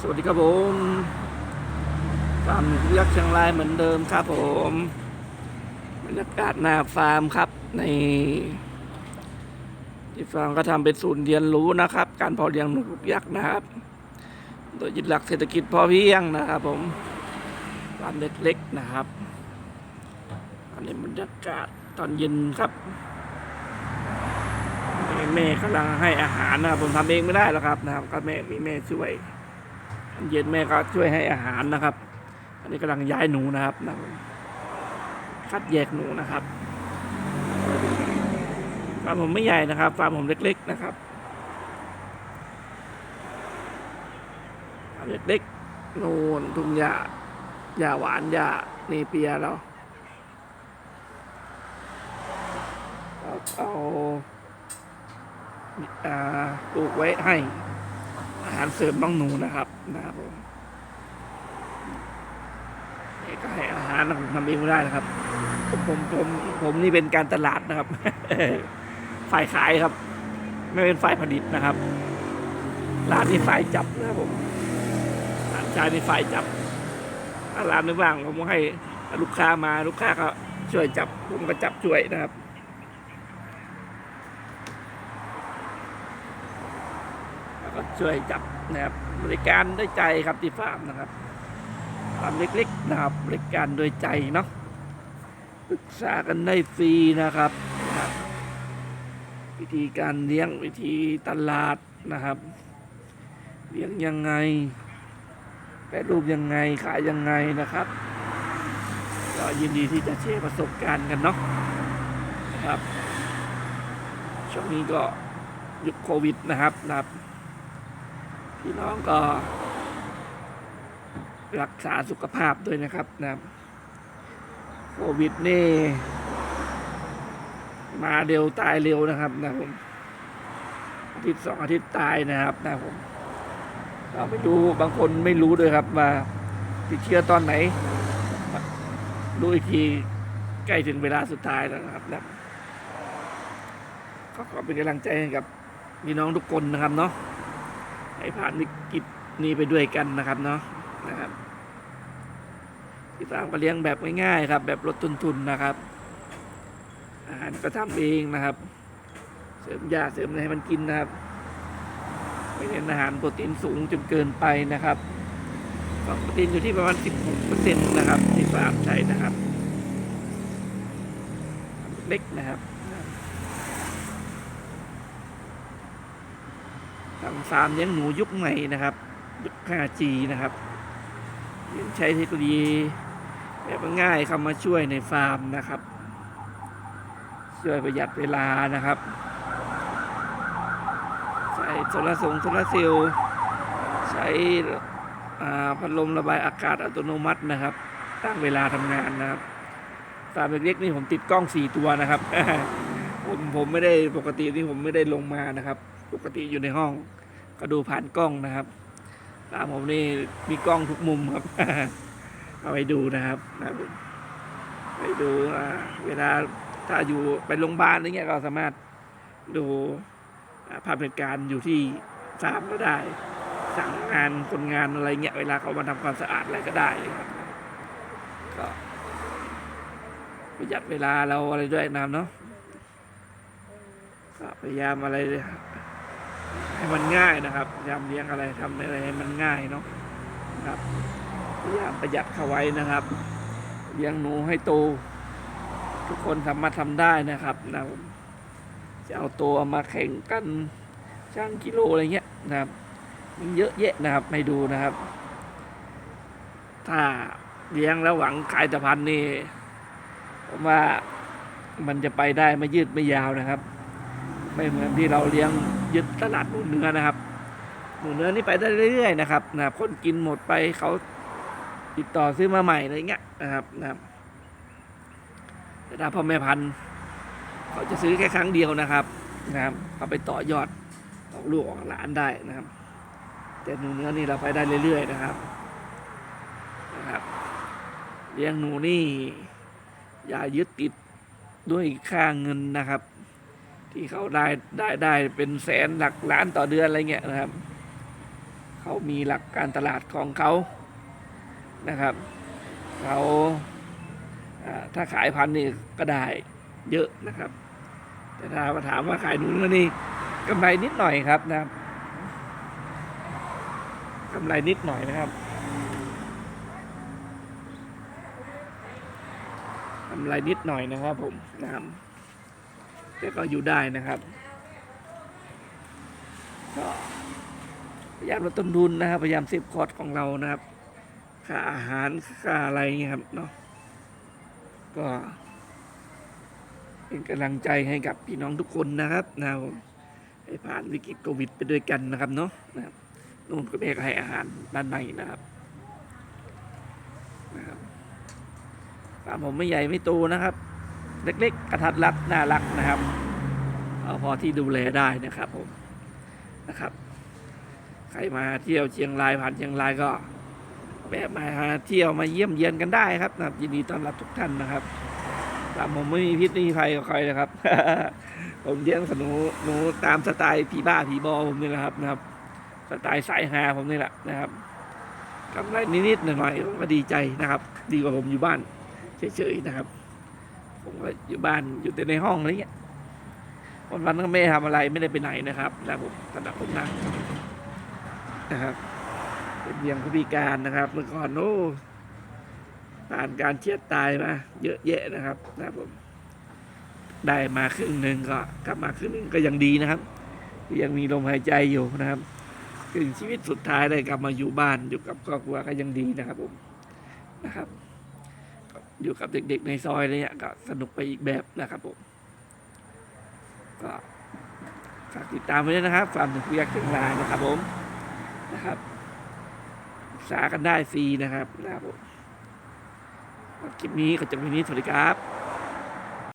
สวัสดีครับผมฟาร์มยักษ์เชียงรายเหมือนเดิมครับผมบรรยากาศหน้าฟาร์มครับ ในที่ฟาร์มก็ทำเป็นศูนย์เรียนรู้นะครับ การเพาะเลี้ยงนกยักษ์นะครับ โดยยึดหลักเศรษฐกิจพอเพียงนะครับ ผมฟาร์มเล็กๆนะครับ อันนี้บรรยากาศตอนเย็นครับแม่กำลังให้อาหารนะครับผมทำเองไม่ได้หรอกครับนะครับ ก็แม่มีแม่ช่วย เย็นแม่ก็ช่วยให้อาหารนะครับ อันนี้กำลังย้ายหนูนะครับนะคัดแยกหนูนะครับฟาร์มผมไม่ใหญ่นะครับฟาร์มผมเล็ก ๆ นะครับฟาร์มเล็กๆนูนทุ่งหญ้าหญ้าหวานหญ้าเนเปียเราเอาปลูกไว้ให้ อาหารเสริมน้องหนูนะครับนะครับผมนี่ก็ให้อาหารนะผมทำเองไม่ได้นะครับผมผมผมผมนี่เป็นการตลาดนะครับ ฝ่ายขายครับ ไม่เป็นฝ่ายผลิตนะครับ ร้านนี้ฝ่ายจับนะครับผมร้านชายนี่ฝ่ายจับถ้าร้านนึกว่างผมก็ให้ลูกค้ามาลูกค้าก็ช่วยจับผมก็จับช่วยนะครับ แล้วก็ ช่วยจับนะครับบริการด้วยใจครับที่ฟาร์มนะครับฟาร์มเล็กๆนะครับบริการด้วยใจเนาะปรึกษากันได้ฟรีนะครับนะครับ วิธีการเลี้ยงวิธีตลาดนะครับ เลี้ยงยังไงแปรรูปยังไงขายยังไงนะครับก็ยินดีที่จะแชร์ประสบการณ์กันเนาะนะครับช่วงนี้ก็ยุคโควิดนะครับนะครับ พี่น้องก็ รักษาสุขภาพด้วยนะครับนะโควิดนี่ มาเร็วตายเร็วนะครับนะผมอาทิตย์สองอาทิตย์ตายนะครับนะผมเราไปดูบางคนไม่รู้ด้วยครับว่าติดเชื้อตอนไหนรู้อีกทีใกล้ถึงเวลาสุดท้ายแล้วนะครับนะก็ขอเป็นกำลังใจให้กับพี่น้องทุกคนนะครับเนาะ ให้ผ่านวิกฤตนี้ไปด้วยกันนะครับเนาะนะครับที่ฟาร์มก็เลี้ยงแบบง่ายๆครับ แบบลดต้นทุนนะครับ อาหารก็ทำเองนะครับ เสริมยาเสริมอะไรให้มันกินนะครับไม่เน้นอาหารโปรตีนสูงจนเกินไปนะครับโปรตีนอยู่ที่ประมาณ 16%นะครับที่ฟาร์มใช้นะครับ เล็กนะครับ ทำฟาร์มเลี้ยงหนูยุคใหม่นะครับยุค 5G นะครับยังใช้เทคโนโลยีแบบง่ายเข้ามาช่วยในฟาร์มนะครับ ช่วยประหยัดเวลานะครับ ใช้โซลาร์ทรงโซลาร์เซลล์ใช้อ่พัดลมระบายอากาศอัตโนมัตินะครับ ตั้งเวลาทำงานนะครับฟาร์มเล็กๆนี่ผมติดกล้องสี่ตัวนะครับผมผมไม่ได้ปกตินี่ผมไม่ได้ลงมานะครับ ปกติอยู่ในห้อง ก็ดูผ่านกล้องนะครับตามผมนี่มีกล้องทุกมุมครับ เอาไปดูนะครับนะครับไปดูเวลาถ้าอยู่ไปโรงพยาบาลอะไรเงี้ยก็สามารถดูภาพเหตุการณ์อยู่ที่ฟามก็ได้ สั่งงานคนงานอะไรเงี้ยเวลาเขามาทำความสะอาดอะไรก็ได้ครับก็ประหยัดเวลาเราอะไรด้วยนะครับเนาะพยายามอะไร ให้มันง่ายนะครับพยายามเลี้ยงอะไรทำอะไรให้มันง่ายเนาะนะครับพยายามประหยัดเข้าไว้นะครับเลี้ยงหนูให้โต ทุกคนสามารถทำได้นะครับนะจะเอาตัวมาแข่งกันช่างกิโลอะไรเงี้ยนะครับมันเยอะแยะนะครับให้ดูนะครับ ถ้าเลี้ยงแล้วหวังขายตะพันนี่ผมว่ามันจะไปได้ไม่ยืดไม่ยาวนะครับ ไม่เหมือนที่เราเลี้ยงยึดตลาดหมูเนื้อนะครับหมูเนื้อนี่ไปได้เรื่อยๆนะครับนะครับคนกินหมดไปเขาติดต่อซื้อมาใหม่อะไรเงี้ยนะครับนะครับแต่ถ้าพ่อแม่พันธุ์เขาจะซื้อแค่ครั้งเดียวนะครับนะครับเขาไปต่อยอดออกลูกออกหลานได้นะครับ แต่หนูเนื้อนี่เราไปได้เรื่อย ๆ นะครับนะครับเลี้ยงหนูนี่ อย่ายึดติดด้วยค่าเงินนะครับ ที่เขาได้ได้ได้เป็นแสนหลักล้านต่อเดือนอะไรเงี้ยนะครับ เขามีหลักการตลาดของเขานะครับเขาถ้าขายพันนี่ก็ได้เยอะนะครับ แต่ถ้ามาถามว่าขายหนูนนี่กำไรนิดหน่อยครับนะครับกำไรนิดหน่อยนะครับกำไรนิดหน่อยนะครับผมนะครับ แต่ก็อยู่ได้นะครับ ก็พยายามลดต้นทุนนะครับ พยายามเซฟคอร์สของเรานะครับ ค่าอาหารค่าอะไรเงี้ยครับเนาะก็ เป็นกำลังใจให้กับพี่น้องทุกคนนะครับนะครับผมให้ผ่านวิกฤตโควิดไปด้วยกันนะครับเนาะนะครับนู่นก็แม่ก็ให้อาหารด้านในนะครับนะครับฟาร์มผมไม่ใหญ่ไม่โตนะครับ เล็ก ๆ กระทัดรัดน่ารักนะครับ เอาพอที่ดูแลได้นะครับผมนะครับ ใครมาเที่ยวเชียงรายผ่านเชียงรายก็แวะมาเที่ยวมาเยี่ยมเยียนกันได้ครับนะยินดีต้อนรับทุกท่านนะครับตามผมไม่มีพิษไม่มีภัยกับใครนะครับ ผมเลี้ยงสนุหนูตามสไตล์ผีบ้าผีบอผมนี่แหละครับนะครับ สไตล์สายฮาผมนี่แหละนะครับกำไรนิดๆหน่อยๆมก็ดีใจนะครับ ดีกว่าผมอยู่บ้านเฉยๆนะครับ ผมก็อยู่บ้านอยู่แต่ในห้องอะไรเงี้ยวันๆก็ไม่ทำอะไรไม่ได้ไปไหนนะครับนะผมสำหรับผมนะนะครับ เป็นเพียงผู้พิการนะครับ เมื่อก่อนโอ้ผ่านการเชียดตายมาเยอะแยะนะครับนะผมได้มาครึ่งหนึ่งก็ กลับมาครึ่งหนึ่งก็ยังดีนะครับ ยังมีลมหายใจอยู่นะครับถึงชีวิตสุดท้ายได้กลับมาอยู่บ้านอยู่กับครอบครัวก็ยังดีนะครับผมนะครับ อยู่กับเด็กๆในซอยอะไรเงี้ยก็สนุกไปอีกแบบนะครับผมก็ฝากติดตามไว้ด้วยนะครับฟาร์มถึงผู้ยักษ์ถึงลายนะครับผมนะครับศึกษากันได้ฟรีนะครับนะครับผมคลิปนี้ก็จะมีนี้สวัสดีครับ